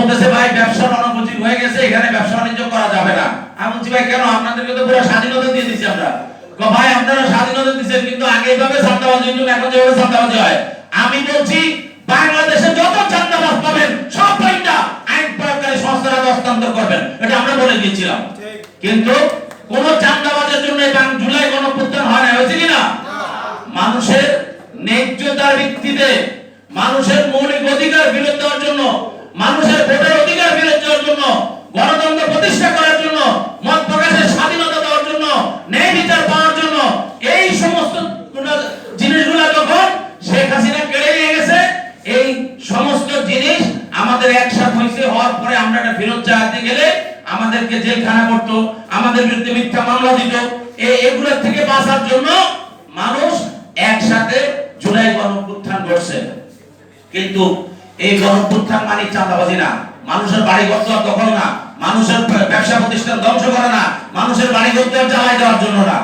বলতেছে, ভাই হয়ে গেছে, এখানে ব্যবসা বাণিজ্য করা যাবে না। আমি বলছি, ভাই, কেন? আপনাদেরকে তো পুরো স্বাধীনতা দিয়ে দিচ্ছি আমরা। ভাই, আপনারা স্বাধীনতা দিচ্ছেন কিন্তু আগে এইভাবে এখন যেভাবে হয়। আমি বলছি, বাংলাদেশে যত চাঁদাবাজ পাবেন, সব আইন প্রয়োগকারী সংস্থারা হস্তান্তর করবেন। এটা আমরা বলে দিয়েছিলাম। কিন্তু কোন চাঁদাবাজের জন্য এই বাং- জুলাই হয় না হয়েছে কিনা মানুষের ন্যায্যতার ভিত্তিতে, মানুষের মৌলিক অধিকার ফেরত দেওয়ার জন্য মানুষের ভোটের অধিকার ফেরত দেওয়ার জন্য গণতন্ত্র প্রতিষ্ঠা করার জন্য মত প্রকাশের স্বাধীনতা দেওয়ার জন্য ন্যায় বিচার পাওয়ার জন্য এই সমস্ত গুলা- জিনিসগুলো যখন শেখ হাসিনা কেড়ে নিয়ে গেছে এই সমস্ত জিনিস আমাদের একসাথে হয়েছে হওয়ার পরে আমরা এটা ফেরত চাইতে গেলে আমাদেরকে জেলখানা করতো, আমাদের বিরুদ্ধে মিথ্যা মামলা দিত। এই এগুলোর থেকে বাঁচার জন্য মানুষ একসাথে জুলাই গণপুত্থান করছে কিন্তু এই গণপুত্থান মানে চাঁদাবাজি না। মানুষের বাড়ি ঘর দখল না। মানুষের ব্যবসা প্রতিষ্ঠান ধ্বংস করে না। মানুষের বাড়ি ঘর জ্বালাই দেওয়ার জন্য না।